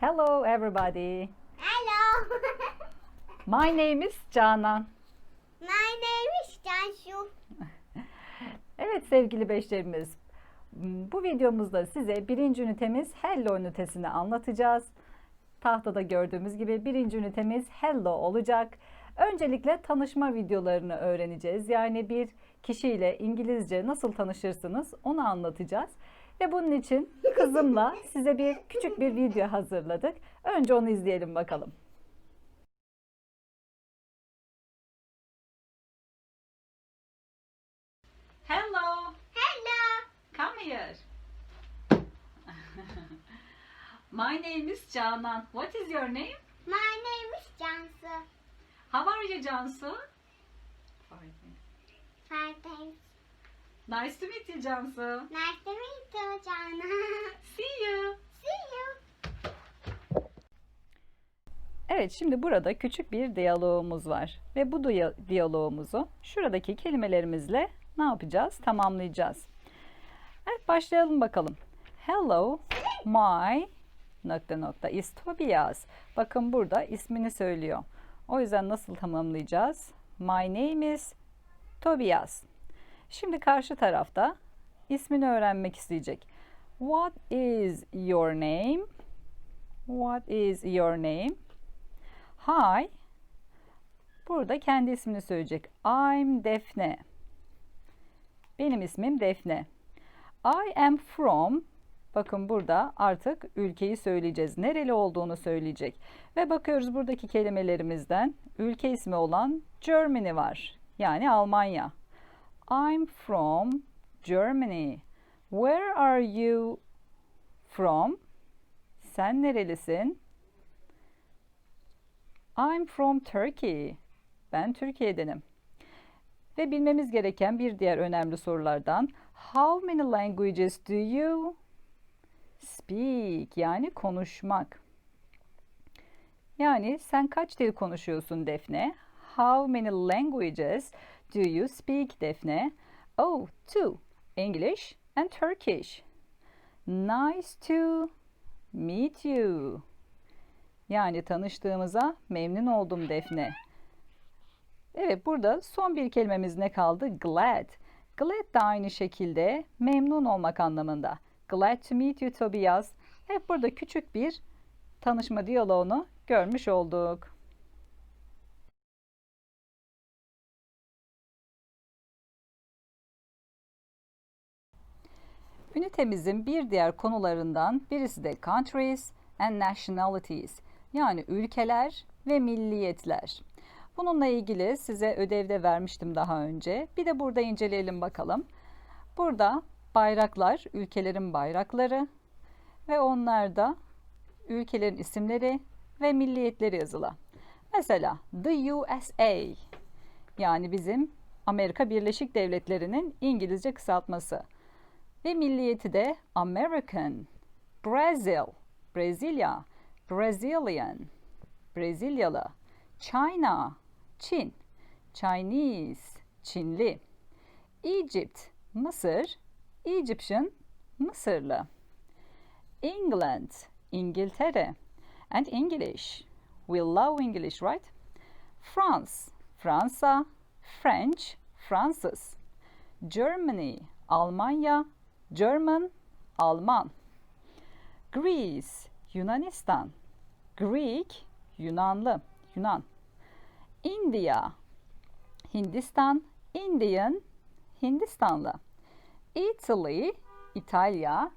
Hello everybody. Hello. My name is Canan. My name is Cansu. Evet sevgili beşlerimiz. Bu videomuzda size birinci ünitemiz Hello ünitesini anlatacağız. Tahtada gördüğümüz gibi birinci ünitemiz Hello olacak. Öncelikle tanışma videolarını öğreneceğiz. Yani bir kişiyle İngilizce nasıl tanışırsınız onu anlatacağız. Ve bunun için kızımla size bir küçük bir video hazırladık. Önce onu izleyelim bakalım. Hello, Hello. come here. My name is Canan. What is your name? My name is Cansu. How are you, Cansu? Fine. Fine, thanks. Nice to meet you, Cansu. Nice to meet you, Jana. See you. See you. Evet, şimdi burada küçük bir diyalogumuz var ve bu diya- diyalogumuzu şuradaki kelimelerimizle ne yapacağız? Tamamlayacağız. Evet, başlayalım bakalım. Hello, my nokta nokta is Tobias. Bakın burada ismini söylüyor. O yüzden nasıl tamamlayacağız? My name is Tobias. Şimdi karşı tarafta ismini öğrenmek isteyecek. What is your name? What is your name? Hi. Burada kendi ismini söyleyecek. I'm Defne. Benim ismim Defne. I am from. Bakın burada artık ülkeyi söyleyeceğiz. Nereli olduğunu söyleyecek. Ve bakıyoruz buradaki kelimelerimizden ülke ismi olan Germany var. Yani Almanya. I'm from Germany. Where are you from? Sen nerelisin? I'm from Turkey. Ben Türkiye'denim. Ve bilmemiz gereken bir diğer önemli sorulardan How many languages do you speak? Yani konuşmak. Yani sen kaç dil konuşuyorsun Defne? How many languages do you speak Defne? Oh, two. English and Turkish. Nice to meet you. Yani tanıştığımıza memnun oldum Defne. Evet burada son bir kelimemiz ne kaldı? Glad. Glad da aynı şekilde memnun olmak anlamında. Glad to meet you Tobias. Hep burada küçük bir tanışma diyaloğunu görmüş olduk. Ünitemizin bir diğer konularından birisi de countries and nationalities yani ülkeler ve milliyetler. Bununla ilgili size ödevde vermiştim daha önce. Bir de burada inceleyelim bakalım. Burada bayraklar, ülkelerin bayrakları ve onlarda ülkelerin isimleri ve milliyetleri yazılı. Mesela the USA yani bizim Amerika Birleşik Devletleri'nin İngilizce kısaltması ve milliyeti de American, Brazil, Brezilya, Brazilian, Brezilyalı, China, Çin, Chinese, Çinli, Egypt, Mısır, Egyptian, Mısırlı, England, İngiltere, and English. We love English, right? France, Fransa, French, Fransız, Germany, Almanya, German, Alman. Greece, Yunanistan. Greek, Yunanlı, Yunan. India, Hindistan, Indian, Hindistanlı. Italy, İtalya,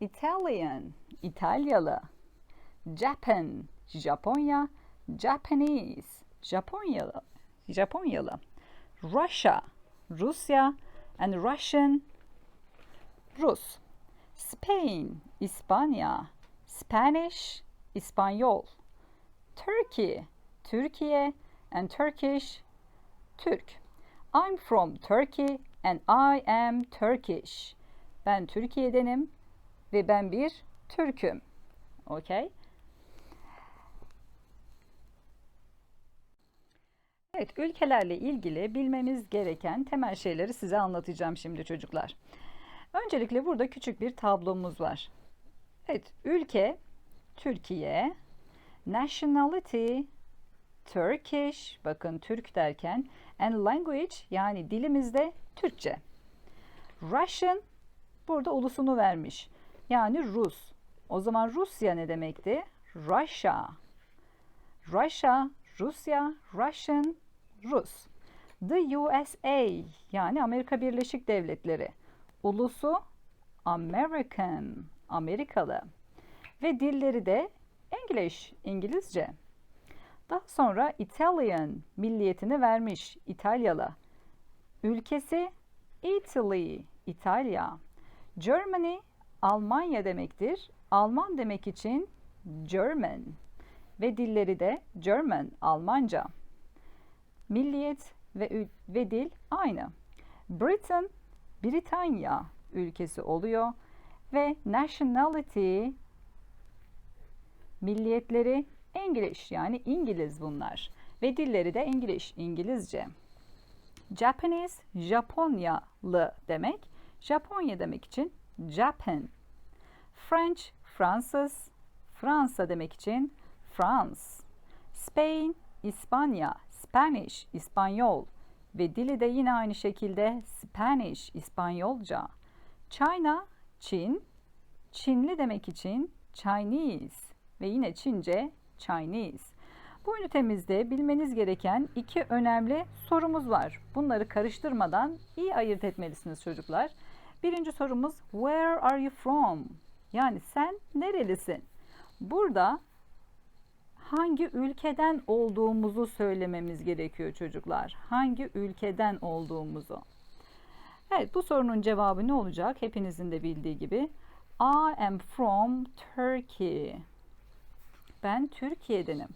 Italian, İtalyalı. Japan, Japonya, Japanese, Japonyalı, Japonyalı. Russia, Rusya, and Russian, Rus. Spain, İspanya, Spanish, İspanyol. Turkey, Türkiye, and Turkish, Türk. I'm from Turkey and I am Turkish. Ben Türkiye'denim ve ben bir Türk'üm. Okay? Evet, ülkelerle ilgili bilmemiz gereken temel şeyleri size anlatacağım şimdi çocuklar. Öncelikle burada küçük bir tablomuz var. Evet, ülke Türkiye. Nationality Turkish. Bakın Türk derken and language yani dilimizde Türkçe. Russian burada ulusunu vermiş. Yani Rus. O zaman Rusya ne demekti? Russia. Russia, Rusya, Russian, Rus. The USA yani Amerika Birleşik Devletleri. Ulusu American, Amerikalı. Ve dilleri de English, İngilizce. Daha sonra Italian milliyetini vermiş, İtalyalı. Ülkesi Italy, İtalya. Germany, Almanya demektir. Alman demek için German. Ve dilleri de German, Almanca. Milliyet ve, ve dil aynı. Britain, Britanya ülkesi oluyor. Ve nationality, milliyetleri English yani İngiliz bunlar. Ve dilleri de English, İngilizce. Japanese, Japonyalı demek. Japonya demek için Japan. French, Fransız. Fransa demek için France. Spain, İspanya. Spanish, İspanyol. Ve dili de yine aynı şekilde Spanish, İspanyolca. China, Çin. Çinli demek için Chinese. Ve yine Çince, Chinese. Bu ünitemizde bilmeniz gereken iki önemli sorumuz var. Bunları karıştırmadan iyi ayırt etmelisiniz çocuklar. Birinci sorumuz Where are you from? Yani sen nerelisin? Burada hangi ülkeden olduğumuzu söylememiz gerekiyor çocuklar. Hangi ülkeden olduğumuzu. Evet bu sorunun cevabı ne olacak? Hepinizin de bildiği gibi I am from Turkey. Ben Türkiye'denim.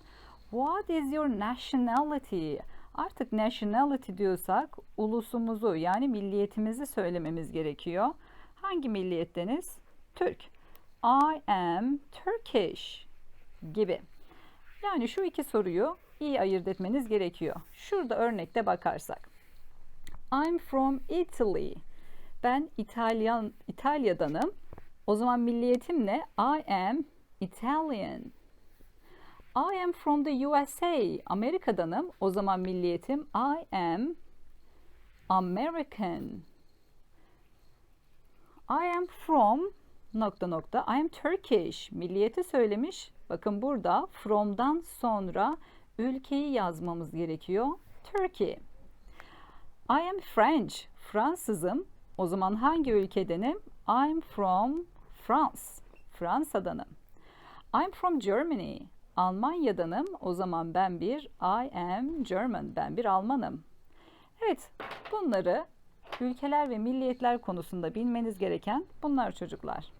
What is your nationality? Artık nationality diyorsak ulusumuzu yani milliyetimizi söylememiz gerekiyor. Hangi milliyetteniz? Türk. I am Turkish gibi. Yani şu iki soruyu iyi ayırt etmeniz gerekiyor. Şurada örnekte bakarsak. I'm from Italy. Ben İtalyan İtalya'danım. O zaman milliyetim ne? I am Italian. I am from the USA. Amerika'danım. O zaman milliyetim I am American. I am from nokta nokta. I am Turkish. Milliyeti söylemiş. Bakın burada from'dan sonra ülkeyi yazmamız gerekiyor. Turkey. I am French. Fransızım. O zaman hangi ülkedenim? I'm from France. Fransa'danım. I'm from Germany. Almanya'danım. O zaman ben bir I am German. Ben bir Almanım. Evet, bunları ülkeler ve milliyetler konusunda bilmeniz gereken bunlar çocuklar.